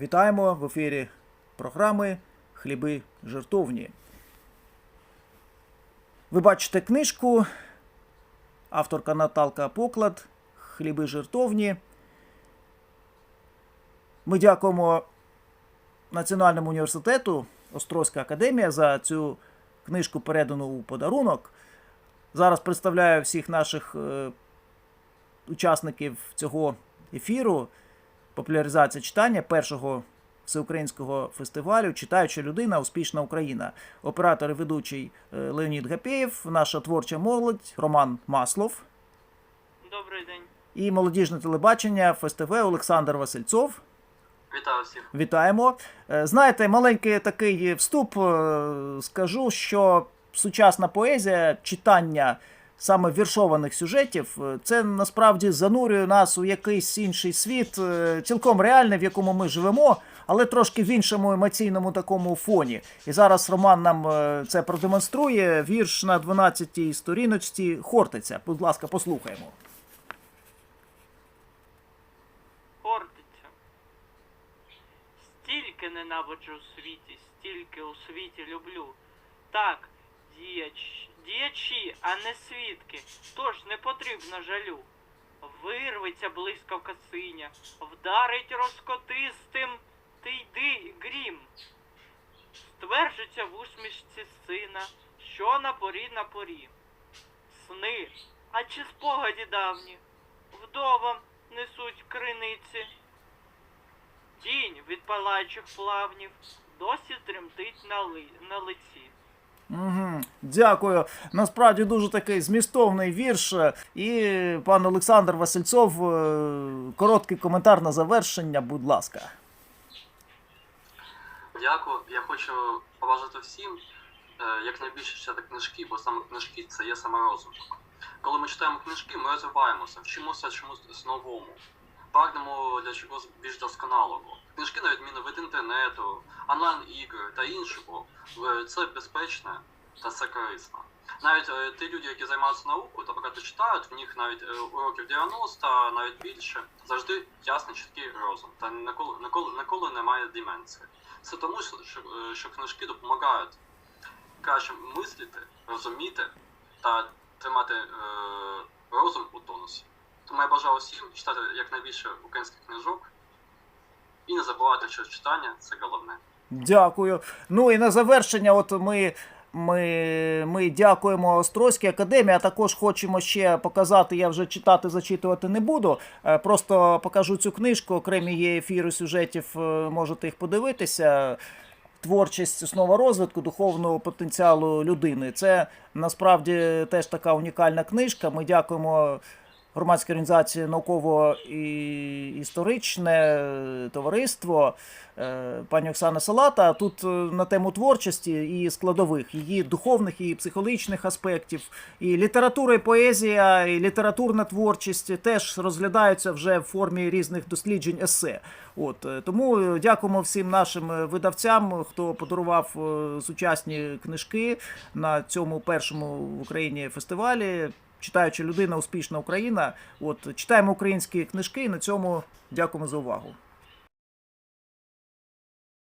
Вітаємо в ефірі програми Хліби жертовні. Ви бачите книжку, авторка Наталка Поклад Хліби жертовні. Ми дякуємо Національному університету Острозька академія за цю книжку, передану у подарунок. Зараз представляю всіх наших е, учасників цього ефіру популяризація читання першого всеукраїнського фестивалю Читаюча людина, успішна Україна. Оператор і ведучий е, Леонід Гапєєв, наша творча молодь Роман Маслов Добрий день. і молодіжне телебачення ФСТВ Олександр Васильцов. Вітаю всіх. Вітаємо. Е, Знаєте, маленький такий вступ. е, Скажу, що сучасна поезія, читання саме віршованих сюжетів, е, це насправді занурює нас у якийсь інший світ, е, цілком реальний, в якому ми живемо, але трошки в іншому емоційному такому фоні. І зараз Роман нам е, це продемонструє. Вірш на 12-й сторіночці Хортиця. Будь ласка, послухаємо. Хортиця. Стільки ненавиджу у світі, стільки у світі люблю. Так, діяч, діячі, а не свідки, тож не потрібно жалю. Вирветься блискавка синя, вдарить розкотистим, ти йди грім. Стверджиться в усмішці сина, що на порі на порі. Сни, а чи спогаді давні, вдовам несуть криниці. Тінь від палаючих плавнів досі тремтить на, ли... на лиці. Дякую. Насправді дуже такий змістовний вірш. І пан Олександр Васильцов, е, короткий коментар на завершення, будь ласка. Дякую. Я хочу побажати всім е, якнайбільше читати книжки, бо саме книжки це є саморозвиток. Коли ми читаємо книжки, ми розвиваємося, вчимося чомусь новому, прагнемо для чогось більш досконалого. Книжки, на відміну від інтернету, онлайн-ігр та іншого, це безпечне та це корисно. Навіть е, ті люди, які займаються наукою та багато читають, в них навіть е, уроків 90, навіть більше, завжди ясний чіткий розум, та ніколи, ніколи, ніколи немає деменції. Це тому, що, е, що книжки допомагають краще мислити, розуміти та тримати е, розум у тонусі. Тому я бажаю всім читати якнайбільше українських книжок і не забувати, що читання це головне. Дякую. Ну і на завершення, от ми. Ми, ми дякуємо Острозькій академії, а також хочемо ще показати. Я вже читати, зачитувати не буду. е, Просто покажу цю книжку. Окремі є ефіри сюжетів, е, можете їх подивитися. Творчість основа розвитку духовного потенціалу людини. Це насправді теж така унікальна книжка. Ми дякуємо громадській організації науково і історичне товариство е, пані Оксана Салата. Тут е, на тему творчості і складових, її духовних і психологічних аспектів, і література, і поезія, і літературна творчість теж розглядаються вже в формі різних досліджень есе. От е, тому е, дякуємо всім нашим е, видавцям, хто подарував е, сучасні книжки на цьому першому в Україні фестивалі. Читаюча людина, успішна Україна. От читаємо українські книжки. І на цьому дякуємо за увагу.